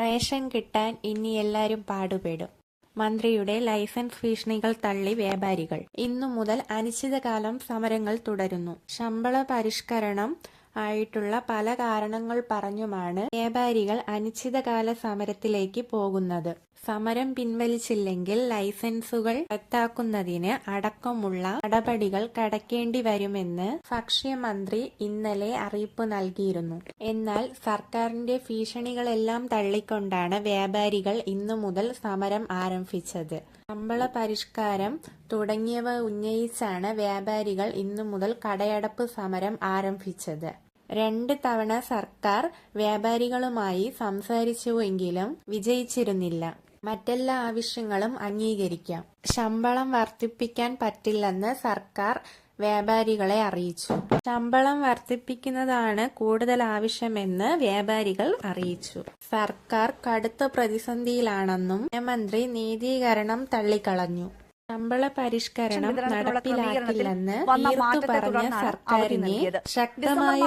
Ration കിട്ടാൻ ഇനി എല്ലാരും പാടുപെടും. മന്ത്രിയുടെ ലൈസൻസ് ഭീഷണികൾ തള്ളി വ്യാപാരികൾ. ഇന്നു മുതൽ അനിശ്ചിതകാലം സമരങ്ങൾ തുടരുന്നു. ശമ്പള പരിഷ്കരണം ആയിട്ടുള്ള പല കാരണങ്ങൾ പറഞ്ഞുമാണ് വ്യാപാരികൾ അനിശ്ചിതകാല സമരത്തിലേക്ക് പോകുന്നത്. സമരം പിൻവലിച്ചില്ലെങ്കിൽ ലൈസൻസുകൾ റദ്ദാക്കുന്നതിന് അടക്കമുള്ള നടപടികൾ കടക്കേണ്ടി വരുമെന്ന് ഭക്ഷ്യമന്ത്രി ഇന്നലെ അറിയിപ്പ് നൽകിയിരുന്നു. എന്നാൽ സർക്കാരിന്റെ ഭീഷണികളെല്ലാം തള്ളിക്കൊണ്ടാണ് വ്യാപാരികൾ ഇന്നു മുതൽ സമരം ആരംഭിച്ചത്. ശമ്പള പരിഷ്കാരം തുടങ്ങിയവ ഉന്നയിച്ചാണ് വ്യാപാരികൾ ഇന്നു മുതൽ കടയടപ്പ് സമരം ആരംഭിച്ചത്. രണ്ട് തവണ സർക്കാർ വ്യാപാരികളുമായി സംസാരിച്ചുവെങ്കിലും വിജയിച്ചിരുന്നില്ല. മറ്റെല്ലാ ആവശ്യങ്ങളും അംഗീകരിക്കാം. ശമ്പളം വർദ്ധിപ്പിക്കാൻ പറ്റില്ലെന്ന് സർക്കാർ വ്യാപാരികളെ അറിയിച്ചു. ശമ്പളം വർദ്ധിപ്പിക്കുന്നതാണ് കൂടുതൽ ആവശ്യമെന്ന് വ്യാപാരികൾ അറിയിച്ചു. സർക്കാർ കടുത്ത പ്രതിസന്ധിയിലാണെന്നും മുഖ്യമന്ത്രി നീതീകരണം തള്ളിക്കളഞ്ഞു. ശമ്പള പരിഷ്കരണം നടപ്പിലാക്കില്ലെന്ന് തീർത്തു പറഞ്ഞ സർക്കാരിനെ ശക്തമായ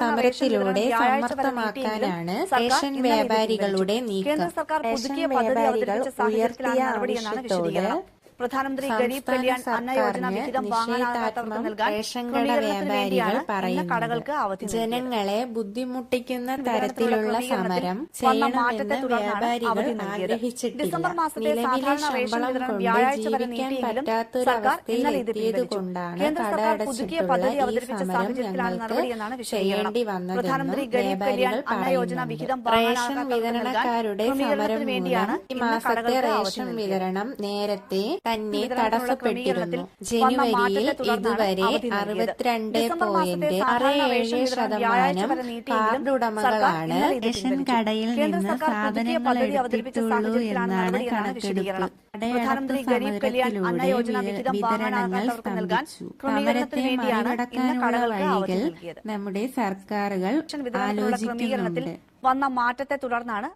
സമരത്തിലൂടെ സമർത്ഥമാക്കാനാണ് റേഷൻ വ്യാപാരികളുടെ നീക്കം. റേഷൻ വ്യാപാരികൾ ഉയർത്തിയ ആവശ്യത്തോട് പ്രധാനമന്ത്രി ഗരീബ് കല്യാൺ അന്ന യോജന വിഹിതം വാങ്ങാനാകാത്തവർക്ക് നൽകാൻ വ്യാപാരികൾ അവധി ജനങ്ങളെ ബുദ്ധിമുട്ടിക്കുന്ന തരത്തിലുള്ള സമരം ചെയ്യണമെന്ന് തുടർന്നാണ് വ്യാപാരികൾ ആഗ്രഹിച്ചിട്ടില്ല. ഡിസംബർ മാസത്തെ നിലവിലെ ശമ്പളം കൊണ്ട് ജീവിക്കാൻ പിൻവലിച്ചു. കൊണ്ടാണ് കട അടച്ചിട്ടുള്ള പദ്ധതി ഈ അവതരിപ്പിച്ച സമരം ഞങ്ങൾക്ക് വിഷയം ചെയ്യേണ്ടി വന്നതെന്നും പ്രധാനമന്ത്രി ഗരീബ് വ്യാപാരികൾ കല്യാൺ അന്ന യോജന വിഹിതം പറയുന്നുണ്ട് റേഷൻ വിതരണക്കാരുടെ സമരം മൂലം ഈ മാസത്തെ റേഷൻ വിതരണം നേരത്തെ തന്നെ തടസ്സപ്പെട്ടിരുന്നു. ജനുവരിയിൽ ഇതുവരെ. അറുപത്തിരണ്ട് പോയിന്റ് ആറ് ഏഴ് ശതമാനം കാർഡ് ഉടമകളാണ് റേഷൻ. കടയിൽ നിന്ന് സാധനങ്ങൾ എടുത്തിട്ടുള്ളൂ എന്നാണ് കണക്കെടുപ്പ്. കടയടപ്പ് സമരത്തിലൂടെ വിതരണങ്ങൾ സ്തംഭിച്ചു സമരത്തെ മറികടക്കാനുള്ള വഴികൾ നമ്മുടെ സർക്കാരുകൾ ആലോചിക്കുന്നുണ്ട്. വന്ന മാറ്റത്തെ തുടർന്നാണ്